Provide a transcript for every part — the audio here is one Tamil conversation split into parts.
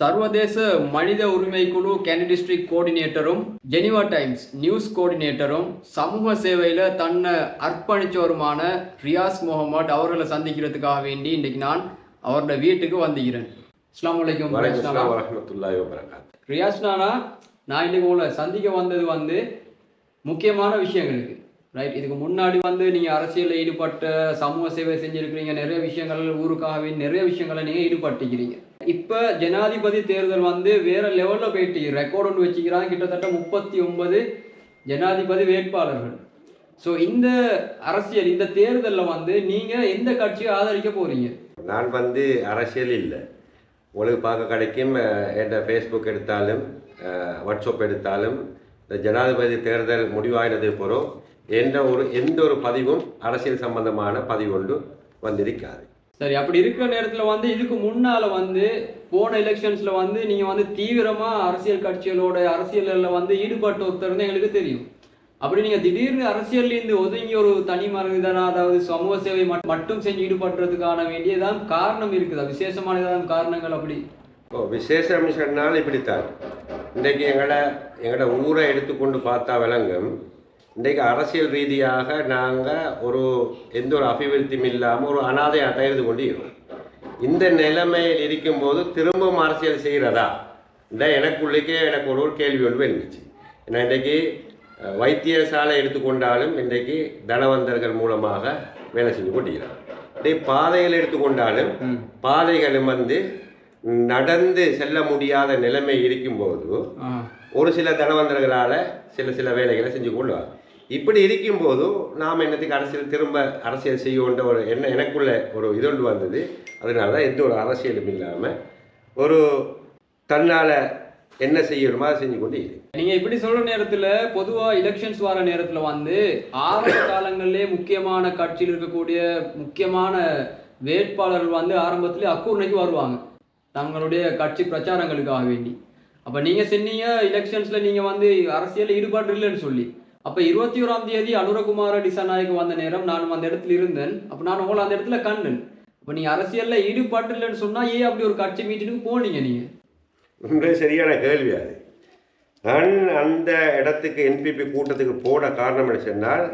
சர்வதேச மனித உரிமை குழு கேனடி டிஸ்ட்ரிக்ட் கோஆர்டினேட்டரும் ஜெனிவா டைம்ஸ் நியூஸ் கோஆர்டினேட்டரும் சமூக சேவையில் தன்னை அர்ப்பணிச்சவருமான ரியாஸ் முகமது அவர்களை சந்திக்கிறதுக்காக வேண்டி இன்றைக்கு நான் அவரோட வீட்டுக்கு வந்துகிறேன் ரியாஸ் வலைக்கம் ரியாஸ் நானா? நான்? இன்னைக்கு உங்களை சந்திக்க வந்தது வந்து முக்கியமான விஷயங்களுக்கு ரைட் இதுக்கு முன்னாடி வந்து நீங்கள் அரசியலில் ஈடுபட்ட சமூக சேவை செஞ்சுருக்கிறீங்க நிறைய விஷயங்கள் ஊருக்காக வேண்டி நிறைய விஷயங்களை நீங்கள் ஈடுபட்டுக்கிறீங்க இப்போ ஜனாதிபதி தேர்தல் வந்து வேற லெவலில் போயிட்டு ரெக்கார்ட் ஒன்று வச்சுக்கிறாங்க கிட்டத்தட்ட முப்பத்தி ஒன்பது ஜனாதிபதி வேட்பாளர்கள். ஸோ இந்த அரசியல் இந்த தேர்தலில் வந்து நீங்கள் எந்த கட்சியை ஆதரிக்க போறீங்க? நான் வந்து அரசியல் இல்லை. உங்களுக்கு பார்க்க கிடைக்கும் என்ற ஃபேஸ்புக் எடுத்தாலும் வாட்ஸ்அப் எடுத்தாலும் இந்த ஜனாதிபதி தேர்தல் முடிவாயினது போகிறோம் எந்த ஒரு எந்த ஒரு பதிவும் அரசியல் சம்பந்தமான பதிவு ஒன்று வந்திருக்காது. சரி அப்படி இருக்கிற நேரத்தில் வந்து இதுக்கு முன்னால வந்து போன எலெக்ஷன்ஸ்ல வந்து நீங்க வந்து தீவிரமா அரசியல் கட்சிகளோட அரசியல்ல வந்து ஈடுபட்ட ஒருத்தர் தான் எங்களுக்கு தெரியும். அப்படி நீங்க திடீர்னு அரசியல்ல இருந்து ஒதுங்கி ஒரு தனி மனிதனா அதாவது சமூக சேவை மட்டும் செஞ்சு ஈடுபடுறதுக்கான வேண்டியதான் காரணம் இருக்குதா? விசேஷமான ஏதாவது காரணங்கள் அப்படி? இப்போ விசேஷம் சொன்னால் இப்படித்தான். இன்றைக்கு எங்களை எங்களோட ஊரை எடுத்துக்கொண்டு பார்த்தா விளங்கும். இன்றைக்கு அரசியல் ரீதியாக நாங்கள் ஒரு எந்த ஒரு அபிவிருத்தியும் இல்லாமல் ஒரு அனாதையாக இருந்து கொண்டு இருக்கோம் இந்த நிலைமையில் இருக்கும்போது திரும்பவும் அரசியல் செய்கிறதா? இந்த எனக்குள்ளேக்கே எனக்கு ஒரு ஒரு கேள்வி ஒன்று இருந்துச்சு ஏன்னா இன்றைக்கு வைத்தியசாலை எடுத்துக்கொண்டாலும் இன்றைக்கு தனவந்தர்கள் மூலமாக வேலை செஞ்சு கொண்டிருக்கிறாங்க இன்றைக்கு பாதைகள் எடுத்துக்கொண்டாலும். பாதைகளும் வந்து நடந்து செல்ல முடியாத நிலைமை இருக்கும்போது. ஒரு சில தனவந்தர்களால் சில சில வேலைகளை செஞ்சு கொள்வார் இப்படி இருக்கும்போதும் நாம் என்னத்துக்கு அரசியல் திரும்ப அரசியல் செய்யன்ற ஒரு என்ன எனக்குள்ள ஒரு இதொன்று வந்தது. அதனால தான் எந்த ஒரு அரசியலும் இல்லாமல் ஒரு தன்னால் என்ன செய்யணுமா செஞ்சு கொண்டு இரு நீங்க இப்படி சொல்ற நேரத்துல பொதுவா எலெக்ஷன்ஸ் வர நேரத்துல வந்து ஆரம்ப காலங்களிலே முக்கியமான கட்சியில் இருக்கக்கூடிய முக்கியமான வேட்பாளர்கள் வந்து ஆரம்பத்துல அக்கூர்ணைக்கு வருவாங்க. தங்களுடைய கட்சி பிரச்சாரங்களுக்காக வேண்டி. அப்ப நீங்க சொன்னீங்க எலெக்ஷன்ஸ்ல நீங்க வந்து அரசியல் ஈடுபாடு இல்லைன்னு சொல்லி. அப்ப இருபத்தி ஓராம் தேதி அனுரகுமார டிசநாயக்கு வந்த நேரம் நான் அந்த இடத்துல இருந்தேன். அப்ப நான் உங்களை அந்த இடத்துல கண்டேன். அப்ப நீங்க அரசியல்ல ஈடுபாடு இல்லைன்னு சொன்னா ஏன் அப்படி ஒரு கட்சி மீட்டிங்க்கு போனீங்க நீங்க? உண்மை சரியான கேள்வி அது. நான் அந்த இடத்துக்கு என்பிபி கூட்டத்துக்கு போன காரணம் என்ன சொன்னால்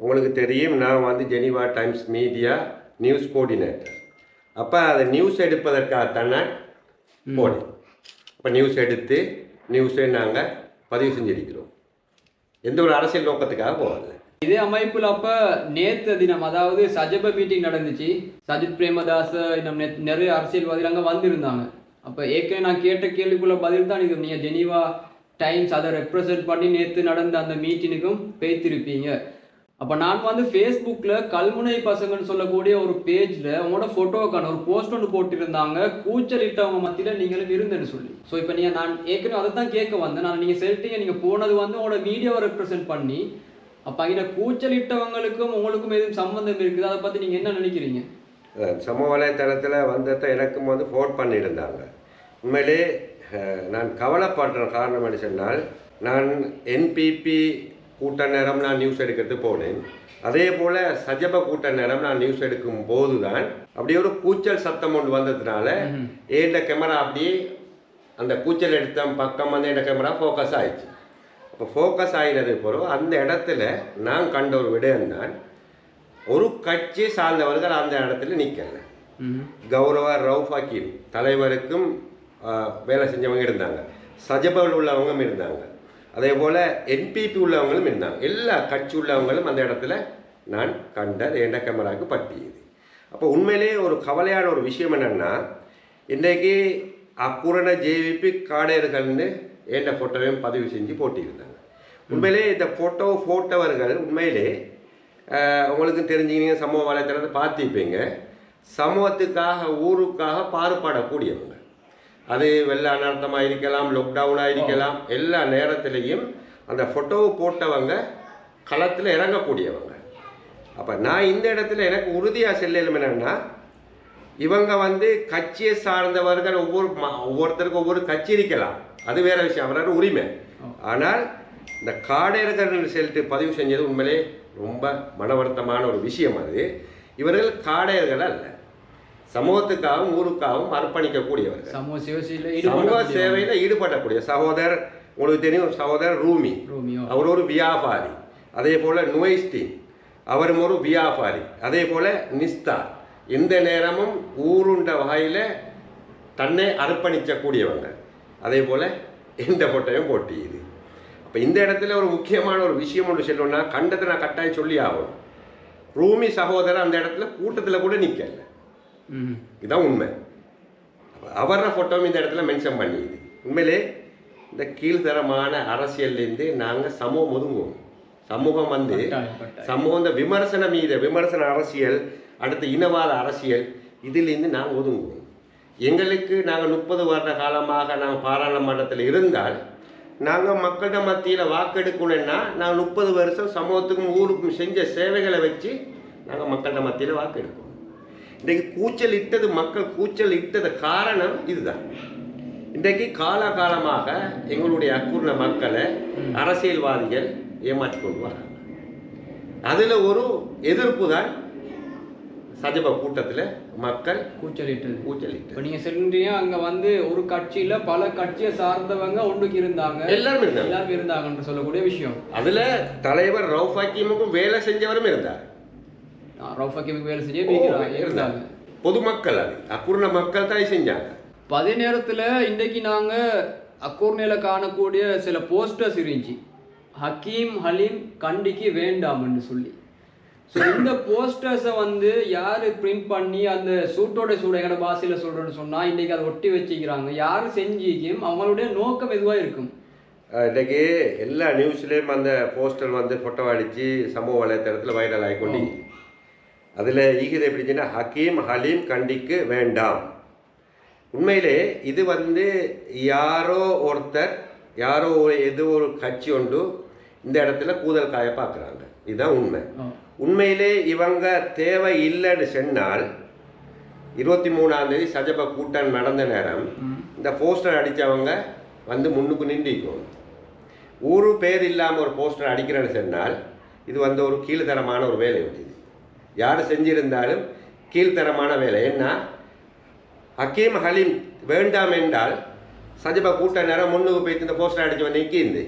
உங்களுக்கு தெரியும் நான் வந்து Geneva times media news coordinator அப்போ அதை நியூஸ் எடுப்பதற்காகத்தான் நான் போனேன். அப்போ நியூஸ் எடுத்து நியூஸை நாங்கள் பதிவு செஞ்சிருக்கிறோம். எந்த ஒரு அரசியல் நோக்கத்துக்காக போகாது. இதே அமைப்புல அப்ப நேற்று தினம் அதாவது சஜப மீட்டிங் நடந்துச்சு. சஜித் பிரேமதாச இன்னும் நிறைய அரசியல்வாதிகள் அங்க வந்திருந்தாங்க. அப்ப ஏற்கனவே நான் கேட்ட கேள்விக்குள்ள பதில் தான் இது. நீங்க ஜெனீவா டைம்ஸ் அதை ரெப்ரசன்ட் பண்ணி நேற்று நடந்த அந்த மீட்டினுக்கும் பேத்திருப்பீங்க அப்போ நான் வந்து ஃபேஸ்புக்கில் கல்முனை பசங்கன்னு சொல்லக்கூடிய ஒரு பேஜில் உங்களோட ஃபோட்டோவுக்கான ஒரு போஸ்ட் ஒன்று போட்டிருந்தாங்க. கூச்சலிட்டவங்க மத்தியில் நீங்களும் இருந்தேன்னு சொல்லி. ஸோ இப்போ நீங்கள் நான் ஏற்கனவே அதை தான் கேட்க வந்தேன். நான் நீங்கள் செல்ட்டிங்க நீங்கள் போனது வந்து உங்களோட மீடியாவை ரெப்ரசென்ட் பண்ணி அப்போ அங்கே கூச்சலிட்டவங்களுக்கும் உங்களுக்கும் எதுவும் சம்மந்தம் இருக்குது? அதை பற்றி நீங்கள் என்ன நினைக்கிறீங்க? சமூக வலைத்தளத்தில் வந்ததை எனக்கும் வந்து ஃபோர்ட் பண்ணியிருந்தாங்க. உண்மையிலே நான் கவலைப்படுற காரணம் என்ன சொன்னால் நான் என்பிபி கூட்ட நேரம் நான் நியூஸ் எடுக்கிறதுக்கு போனேன். அதே போல் சஜப கூட்ட நேரம் நான் நியூஸ் எடுக்கும் போது தான் அப்படியே ஒரு கூச்சல் சத்தம் ஒன்று வந்ததுனால ஏண்ட கேமரா அப்படியே அந்த கூச்சல் எடுத்த பக்கம் வந்து என் கேமரா ஃபோக்கஸ் ஆயிடுச்சு. அப்போ ஃபோக்கஸ் ஆகினது பிறகு அந்த இடத்துல நான் கண்ட ஒரு விடயம் தான் ஒரு கட்சி சார்ந்தவர்கள் அந்த இடத்துல நிற்கல கௌரவ ரவுஃப் ஹக்கீம் தலைவருக்கும் வேலை செஞ்சவங்க இருந்தாங்க. சஜபல் உள்ளவங்களும் இருந்தாங்க. அதே போல் என்பிபி உள்ளவங்களும் இருந்தாங்க எல்லா கட்சி உள்ளவங்களும் அந்த இடத்துல நான் கண்ட என் கேமராவுக்கு பட்டியது அப்போ உண்மையிலேயே ஒரு கவலையான ஒரு விஷயம் என்னென்னா இன்றைக்கு அக்குரண ஜேவிபி காடையர்கள்னு என்ற ஃபோட்டோவையும் பதிவு செஞ்சு போட்டியிருந்தாங்க உண்மையிலே இந்த ஃபோட்டோ போட்டவர்கள் உண்மையிலே உங்களுக்கு தெரிஞ்சுக்கிங்க சமூக வலைத்தளத்தை பார்த்துப்பீங்க சமூகத்துக்காக ஊருக்காக பாடுபடக்கூடியவங்க. அது வெள்ள அனர்த்தமாக இருக்கலாம் லாக்டவுனாக இருக்கலாம் எல்லா நேரத்திலையும் அந்த ஃபோட்டோவை போட்டவங்க களத்தில் இறங்கக்கூடியவங்க. அப்போ நான் இந்த இடத்துல எனக்கு உறுதியாக செல்லலும் என்னென்னா இவங்க வந்து கட்சியை சார்ந்தவர்கள் ஒவ்வொரு ஒவ்வொருத்தருக்கும் ஒவ்வொரு கட்சி இருக்கலாம். அது வேற விஷயம் அவரோட உரிமை. ஆனால் இந்த காடையர்கள் சொல்லிட்டு பதிவு செஞ்சது உண்மையிலே ரொம்ப மன வருத்தமான ஒரு விஷயம் அது. இவர்கள் காடையர்கள் அல்ல. சமூகத்துக்காகவும் ஊருக்காகவும் அர்ப்பணிக்கக்கூடியவர்கள். சமூக சேவையில் சமூக சேவையில் ஈடுபடக்கூடிய சகோதரர் உங்களுக்கு தெரியும் சகோதரர் ரூமி. அவர் ஒரு வியாபாரி. அதே போல நுவைஸ்டீன் அவரும் ஒரு வியாபாரி. அதே போல நிஸ்தா. எந்த நேரமும் ஊருண்ட வகையில் தன்னை அர்ப்பணிக்கக்கூடியவங்க. அதே போல எந்த பொட்டையும் போட்டி இது அப்போ இந்த இடத்துல ஒரு முக்கியமான ஒரு விஷயம் ஒன்று சொல்லணும்னா கண்டத்தை நான் கட்டாயம் சொல்லி ஆகணும். ரூமி சகோதரர் அந்த இடத்துல கூட்டத்தில் கூட நிற்கல இதுதான் உண்மை. அவர ஃபோட்டோவும் இந்த இடத்துல மென்ஷன் பண்ணியுது உண்மையிலே இந்த கீழ்த்தரமான அரசியல்லேருந்து நாங்கள் சமூகம் ஒதுங்குவோம். சமூகம் வந்து. சமூகம் இந்த விமர்சன மீது விமர்சன அரசியல் அடுத்து இனவாத அரசியல் இதிலிருந்து நாங்கள் ஒதுங்குவோம். எங்களுக்கு நாங்கள் முப்பது வருட காலமாக நாங்கள் பாராளுமன்றத்தில் இருந்தால் நாங்கள் மக்களிட மத்தியில் வாக்கெடுக்கணும்னா நாங்கள் முப்பது வருஷம் சமூகத்துக்கும் ஊருக்கும் செஞ்ச சேவைகளை வச்சு நாங்கள் மக்களிட மத்தியில் வாக்கெடுக்கணும் இன்றைக்கு கூச்சல் இட்டது மக்கள் கூச்சல் இட்டது காரணம் இதுதான். இன்றைக்கு காலகாலமாக எங்களுடைய அக்குர்ண மக்களை அரசியல்வாதிகள் ஏமாற்றி கொண்டு வராங்க அதில் ஒரு எதிர்ப்பு தான் சஜப கூட்டத்தில் மக்கள் கூச்சலிட்டது. கூச்சல் இட்டது இப்போ நீங்க சொல்றீங்க அங்க வந்து ஒரு கட்சியில பல கட்சியை சார்ந்தவங்க ஒன்றுக்கு இருந்தாங்க. எல்லாரும் இருந்தாங்க. எல்லாரும் இருந்தாங்கன்னு சொல்லக்கூடிய விஷயம். அதில் தலைவர் ரவுஃப் ஹக்கீமுக்கும் வேலை செஞ்சவரும் இருந்தார். ரவுஃபக்கிமுக்கு வேலை செஞ்சே இருந்தாங்க. பொதுமக்கள் அது. அக்குர்ண மக்கள் தான் செஞ்சாங்க. அதே நேரத்துல இன்றைக்கு நாங்க அக்கூர்ணையில காணக்கூடிய சில போஸ்டர்ஸ் இருந்துச்சு. ஹக்கீம் ஹலீம் கண்டிக்கு வேண்டாம்னு சொல்லி. ஸோ இந்த போஸ்டர்ஸை வந்து யார் பிரிண்ட் பண்ணி அந்த சூட்டோட சூட எங்கட பாஷையில் சொல்கிறேன்னு சொன்னால் இன்றைக்கி அதை ஒட்டி வச்சுக்கிறாங்க. யார் செஞ்சிக்கும் அவங்களுடைய நோக்கம் எதுவாக இருக்கும்? இன்றைக்கு எல்லா நியூஸ்லேயும் அந்த போஸ்டர் வந்து ஃபோட்டோ அடித்து சமூக வலைத்தளத்தில் வைரல் ஆகி கொண்டு அதில் ஈகுது எப்படிச்சுன்னா ஹக்கீம் ஹலீம் கண்டிக்கு வேண்டாம். உண்மையிலே இது வந்து யாரோ ஒருத்தர் யாரோ ஒரு ஏதோ ஒரு கட்சி ஒன்று இந்த இடத்துல கூதல் காய பார்க்குறாங்க. இதுதான் உண்மை. உண்மையிலே இவங்க தேவை இல்லைன்னு சொன்னால் இருபத்தி மூணாம் தேதி சஜப கூட்டம் நடந்த நேரம். இந்த போஸ்டர் அடித்தவங்க வந்து முன்னுக்கு நின்றுக்கும் ஊரு பேர் இல்லாமல் ஒரு போஸ்டர் அடிக்கிறேன்னு சொன்னால் இது வந்து ஒரு கீழ்த்தரமான ஒரு வேலை உண்டு யார் செஞ்சிருந்தாலும் கீழ்த்தரமான வேலை. என்ன? ஹக்கீம் ஹலீம் வேண்டாம் என்றால் சஜபா கூட்ட நேரம் முன்னுக்கு போயிட்டு இந்த போஸ்டர் அடித்து வந்து நிற்கிந்து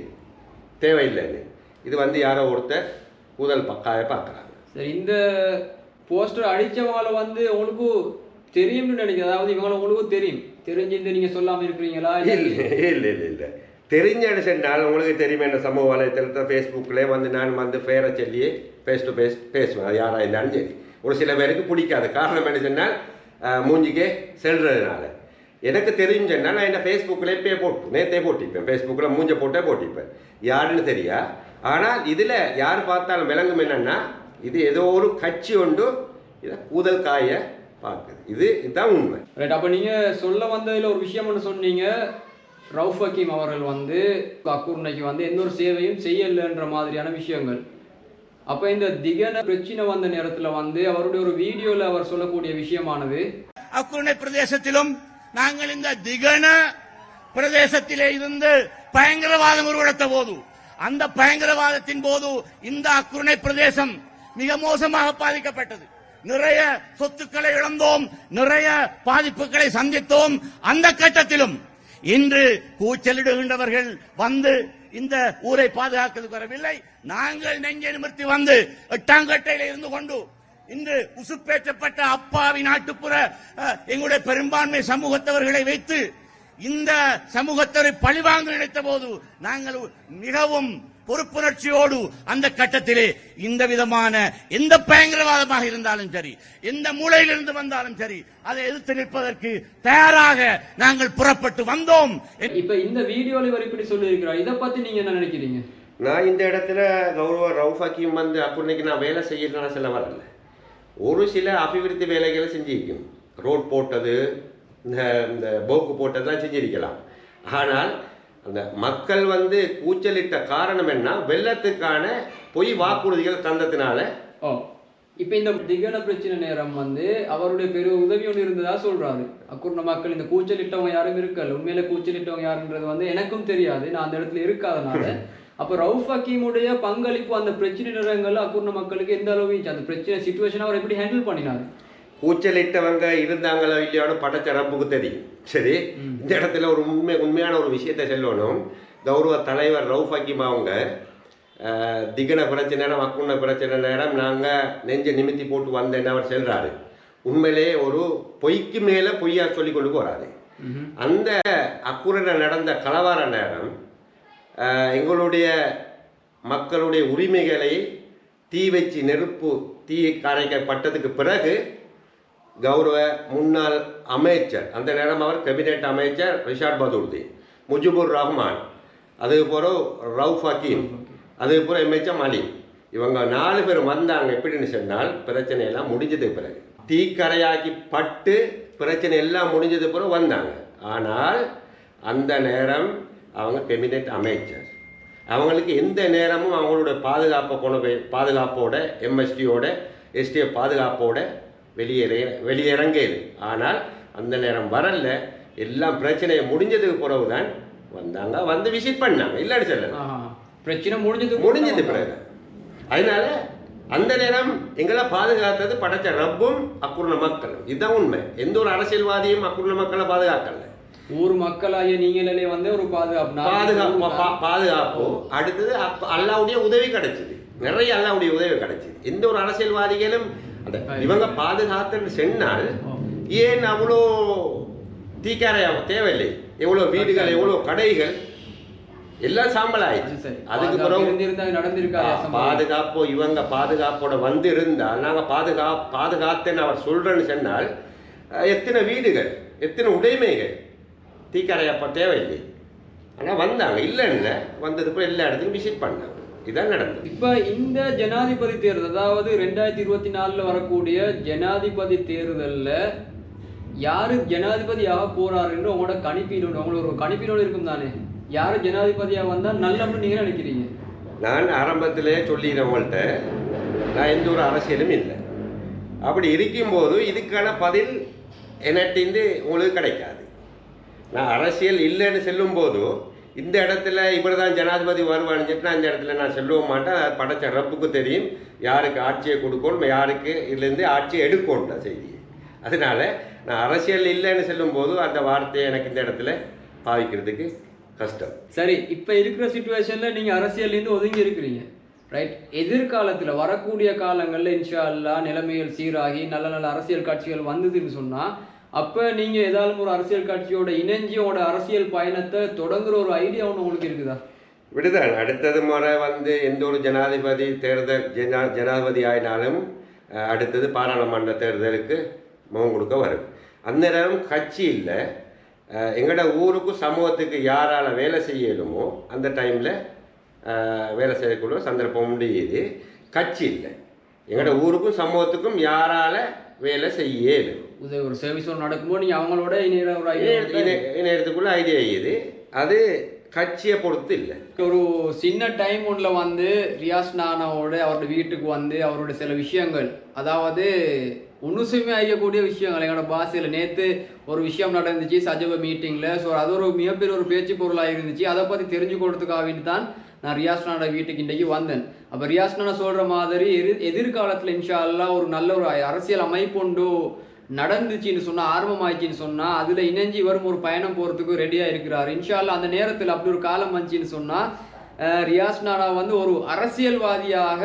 தேவையில்லைன்னு. இது வந்து யாரோ ஒருத்தர் கூதல் பக்காய பார்க்குறாங்க. சரி இந்த போஸ்டர் அடித்தவங்கள வந்து உங்களுக்கு தெரியும்னு நினைக்கிறேன். அதாவது இவங்களை உங்களுக்கு தெரியும். தெரிஞ்சிருந்து நீங்கள் சொல்லாமல் இருக்கிறீங்களா? இல்லை இல்லை இல்லை இல்லை. தெரிஞ்சது சென்றால் உங்களுக்கு தெரியுமே என்ன சமூக வலைத்தளத்தில் ஃபேஸ்புக்கில் வந்து நான் வந்து பேரை சொல்லி ஃபேஸ் டு ஃபேஸ் பேசுவேன். அது யாராக இருந்தாலும் சரி. ஒரு சில பேருக்கு பிடிக்காது. காரணம் என்ன சொன்னால் மூஞ்சிக்கே செல்றதுனால. எனக்கு தெரிஞ்சுன்னா சொன்னால் நான் என்ன ஃபேஸ்புக்கில் பே போட்டு நேற்றே போட்டிப்பேன் ஃபேஸ்புக்கில் மூஞ்ச போட்டே போட்டிப்பேன் யாருன்னு தெரியா? ஆனால் இதில் யார் பார்த்தாலும் விளங்கும் என்னென்னா இது ஏதோ ஒரு கட்சி உண்டு இதை கூதல் காய பார்க்குது. இது இதுதான் உண்மை. ரைட் அப்போ நீங்கள் சொல்ல வந்ததில் ஒரு விஷயம் ஒன்று சொன்னீங்க. ரவுஃப் ஹக்கீம் அவர்கள் வந்து அக்கூர்ணைக்கு வந்து எந்த ஒரு சேவையும் செய்யலைன்ற மாதிரியான விஷயங்கள். அப்போ இந்த திகன பிரச்சனை வந்த நேரத்தில் வந்து அவருடைய ஒரு வீடியோவில் அவர் சொல்லக்கூடிய விஷயமானது அக்குருணை பிரதேசத்திலும் நாங்கள் இந்த திகன பிரதேசத்திலே இருந்து பயங்கரவாதம் உருவெடுத்த போது அந்த பயங்கரவாதத்தின் போது இந்த அக்குருணை பிரதேசம் மிக மோசமாக பாதிக்கப்பட்டது. நிறைய சொத்துக்களை இழந்தோம் நிறைய பாதிப்புகளை சந்தித்தோம். அந்த கட்டத்திலும் இன்று கூச்சலிடுகின்றவர்கள் வந்து இந்த ஊரை பாதுகாக்கிறதுக்கு வரவில்லை. நாங்கள் நெஞ்சை நிமிர்த்தி வந்து எட்டாங்கட்டையில இருந்து கொண்டு இன்று உசுப்பேற்றப்பட்ட அப்பாவி நாட்டுப்புற அஹ், எங்களுடைய பெரும்பான்மை சமூகத்தவர்களை வைத்து இந்த சமூகத்தவரை பழிவாங்க நினைத்த போது நாங்கள் மிகவும் பொறுப்புணர்ச்சியோடு அந்த கட்டத்திலே இந்த விதமான எந்த பயங்கரவாதமாக இருந்தாலும் சரி எந்த மூலையிலிருந்து வந்தாலும் சரி அதை எதிர்த்து நிற்பதற்கு தயாராக நாங்கள் புறப்பட்டு வந்தோம். இப்போ இந்த வீடியோவில் இவர் இப்படி சொல்லியிருக்கிறார். இதை பற்றி நீங்கள் என்ன நினைக்கிறீங்க? நான் இந்த இடத்துல கௌரவ ரவுஃப் ஹக்கீம் வந்து அப்புன்னைக்கு நான் வேலை செய்யணும்னு சொல்ல வரல ஒரு சில அபிவிருத்தி வேலைகளை செஞ்சிருக்கும். ரோட் போட்டது இந்த இந்த போக்கு போட்டதெல்லாம் செஞ்சிருக்கலாம். ஆனால் அந்த மக்கள் வந்து கூச்சலிட்ட காரணம் என்ன? வெள்ளத்துக்கான பொய் வாக்குறுதிகள் தந்ததுனால இப்போ இந்த திகன பிரச்சனை நேரம் வந்து அவருடைய பெரிய உதவி ஒன்று இருந்ததா சொல்றாரு. அக்குர்ண மக்கள் இந்த கூச்சலிட்டவங்க யாரும் இருக்கல. உண்மையில கூச்சலிட்டவங்க யாருன்றது வந்து எனக்கும் தெரியாது. நான் அந்த இடத்துல இருக்காதனால. அப்போ ரவுஃப் ஹக்கீமுடைய பங்களிப்பு அந்த பிரச்சனை நேரங்கள்ல அக்குர்ண மக்களுக்கு எந்த அளவு அந்த பிரச்சனை சுச்சுவேஷன் அவர் எப்படி ஹேண்டில் பண்ணினாரு? கூச்சலிட்டவங்க இருந்தாங்களோ இல்லையோன்னு படைச்ச ரப்புக்கு தெரியும். சரி இந்த இடத்துல ஒரு உண்மை உண்மையான ஒரு விஷயத்தை சொல்லணும். கௌரவ தலைவர் ரவுஃப் ஹக்கீம் அவங்க திகன பிரச்சனை நேரம் அக்குண்ண பிரச்சனை நேரம் நாங்கள் நெஞ்ச நிமித்தி போட்டு வந்தேன்னு அவர் சொல்றாரு. உண்மையிலே ஒரு பொய்க்கு மேலே பொய்யா சொல்லி கொண்டு போறாரு. அந்த அக்குரன நடந்த கலவர நேரம் எங்களுடைய மக்களுடைய உரிமைகளை தீ வச்சு நெருப்பு தீ கரைக்கப்பட்டதுக்கு பிறகு கௌரவ முன்னாள் அமைச்சர். அந்த நேரம் அவர் கேபினெட் அமைச்சர் ரிஷாட் பதூர்தி முஜிபுர் ரஹ்மான். அதே ரவுஃப் ஹக்கீம். அதே போல அமைச்சர் இவங்க நாலு பேர் வந்தாங்க. எப்படின்னு சொன்னால் பிரச்சனை எல்லாம் முடிஞ்சது பிறகு. தீக்கரையாக்கி பட்டு பிரச்சனை எல்லாம் முடிஞ்சது பிறகு வந்தாங்க. ஆனால் அந்த நேரம் அவங்க கேபினெட் அமைச்சர். அவங்களுக்கு எந்த நேரமும் அவங்களோட பாதுகாப்பை கொண்டு போய் பாதுகாப்போட எம்எஸ்டியோட எஸ்டிஎஃப் பாதுகாப்போட வெளியேற வெளியிறங்கேது. ஆனால் அந்த நேரம் வரல எல்லாம் பிரச்சனையை முடிஞ்சதுக்கு பிறகு தான் வந்தாங்க. வந்து விசிட் பண்ணாங்க. இல்லைன்னு சொல்லல. ஆஹா. பிரச்சனை முடிஞ்சது முடிஞ்சது பிறகு அதனால அந்த நேரம் எங்களை பாதுகாத்தது படைச்ச ரப்பும் அக்குர்ண மக்களும். இதுதான் உண்மை. எந்த ஒரு அரசியல்வாதியும் அக்குர்ண மக்களை பாதுகாக்கல. ஊர் மக்களாகிய நீங்களே வந்து ஒரு பாதுகாப்பு பாதுகாப்பு பாதுகாப்பு. அடுத்தது அப்ப அல்லாவுடைய உதவி கிடைச்சது. நிறைய அல்லாவுடைய உதவி கிடைச்சது. எந்த ஒரு அரசியல்வாதிகளும் இவங்க பாதுகாத்துன்னு சொன்னால் ஏன் அவ்வளோ தீக்காரையாக தேவையில்லை? எவ்வளோ வீடுகள் எவ்வளோ கடைகள்? எல்லாம் சாம்பல் ஆயிடுச்சு அதுக்கு பிறகு பா- பாதுகாப்பு இவங்க பாதுகாப்போட வந்து இருந்தால் நாங்கள் பாதுகா பாதுகாத்தேன்னு அவர் சொல்றேன்னு சொன்னால் எத்தனை வீடுகள் எத்தனை உடைமைகள் தீக்கரையப்ப தேவையில்லை. ஆனால் வந்தாங்க. இல்லைன்னு வந்தது போய் எல்லா இடத்துக்கும் விசிட் பண்ணாங்க. இதான் நடந்தது. இப்ப இந்த ஜனாதிபதி தேர்தல் அதாவது ரெண்டாயிரத்தி இருபத்தி நாலுல வரக்கூடிய ஜனாதிபதி தேர்தல்ல யாரு ஜனாதிபதியாக போறாருன்ற உங்களோட கணிப்பீடு உண்டு. உங்களுக்கு ஒரு கணிப்பீடு இருக்கும் தானே? யாரு ஜனாதிபதியா வந்தா நல்லம்னு நீங்க நினைக்கிறீங்க? நான் ஆரம்பத்திலே சொல்லிடுறேன் உங்கள்கிட்ட நான் எந்த ஒரு அரசியலும் இல்லை. அப்படி இருக்கும்போது இதுக்கான பதில் என்னட்டிந்து உங்களுக்கு கிடைக்காது. நான் அரசியல் இல்லைன்னு சொல்லும்போது இந்த இடத்துல இவர் தான் ஜனாதிபதி வருவான்னு சொல்லிட்டு நான் இந்த இடத்துல நான் சொல்லவும் மாட்டேன். அது படைச்ச ரப்புக்கு தெரியும். யாருக்கு ஆட்சியை கொடுக்கணும் யாருக்கு இதுலேருந்து ஆட்சியை எடுக்கணும் நான் செய்தியை. அதனால நான் அரசியல் இல்லைன்னு சொல்லும்போது அந்த வார்த்தையை எனக்கு இந்த இடத்துல பாவிக்கிறதுக்கு கஷ்டம். சரி இப்போ இருக்கிற சுச்சுவேஷனில் நீங்கள் அரசியல்லேருந்து ஒதுங்கி இருக்கிறீங்க. ரைட் எதிர்காலத்தில் வரக்கூடிய காலங்களில் இன்ஷா அல்லா நிலைமைகள் சீராகி நல்ல நல்ல அரசியல் கட்சிகள் வந்ததுன்னு சொன்னால் அப்போ நீங்கள் ஏதாலும் ஒரு அரசியல் கட்சியோட இணைஞ்சியோட உங்களோட அரசியல் பயணத்தை தொடங்குற ஒரு ஐடியா ஒன்று உங்களுக்கு இருக்குதா? விடுதான் அடுத்தது முறை வந்து எந்த ஒரு ஜனாதிபதி தேர்தல் ஜனா ஜனாதிபதி ஆயினாலும் அடுத்தது பாராளுமன்ற தேர்தலுக்கு முகம் கொடுக்க வரும். அந்த நேரம் கட்சி இல்லை. எங்களோட ஊருக்கும் சமூகத்துக்கு யாரால் வேலை செய்யணுமோ அந்த டைமில் வேலை செய்யக்கூடிய சந்தர்ப்பம் முடியுது கட்சி இல்லை. எங்களோட ஊருக்கும் சமூகத்துக்கும் யாரால் வேலை செய்யலும். உதவி ஒரு சர்வீஸ் ஒன்று நடக்கும்போது நீங்க அவங்களோட இணையிற ஒரு ஐடியா இணையத்துக்குள்ள ஐடியா இது அது கட்சியை பொறுத்து இல்லை. ஒரு சின்ன டைம் ஒன்ல வந்து ரியாஸ் நானாவோட அவரோட வீட்டுக்கு வந்து அவரோட சில விஷயங்கள் அதாவது உன்னுசுமே அறியக்கூடிய விஷயங்கள். எங்களோட பாஷையில் நேற்று ஒரு விஷயம் நடந்துச்சு சஜப மீட்டிங்கில் ஸோ அது ஒரு மிகப்பெரிய ஒரு பேச்சு பொருளாக இருந்துச்சு. அதை பற்றி தெரிஞ்சுக்கிறதுக்காக வேண்டி தான் நான் ரியாஸ் நானோட வீட்டுக்கு இன்றைக்கு வந்தேன். அப்போ ரியாஸ் நானா சொல்கிற மாதிரி எதிர் எதிர்காலத்தில் இன்ஷா அல்லாஹ் ஒரு நல்ல ஒரு அரசியல் அமைப்பு உண்டு. நடந்துச்சுன்னு சொன்னா ஆரம்பமாயிடுச்சுன்னு சொன்னா அதுல இணைஞ்சு வரும் ஒரு பயணம் போறதுக்கு ரெடியா இருக்கிறார். இன்ஷால்லா அந்த நேரத்தில் அப்படி ஒரு காலம் வந்துச்சுன்னு சொன்னா அஹ், ரியாஸ் நானா வந்து ஒரு அரசியல்வாதியாக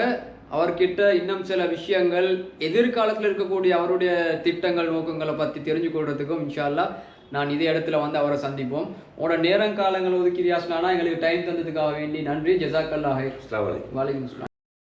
அவர்கிட்ட இன்னும் சில விஷயங்கள் எதிர்காலத்தில் இருக்கக்கூடிய அவருடைய திட்டங்கள் நோக்கங்களை பத்தி தெரிஞ்சு கொள்றதுக்கும் இன்ஷால்லா நான் இதே இடத்துல வந்து அவரை சந்திப்போம். உங்களோட நேரங்காலங்கள் ஒதுக்கி ரியாஸ் நானா எங்களுக்கு டைம் தந்ததுக்காக வேண்டி நன்றி. ஜசாக்கல்லாஹ் அஸ்ஸலாம்.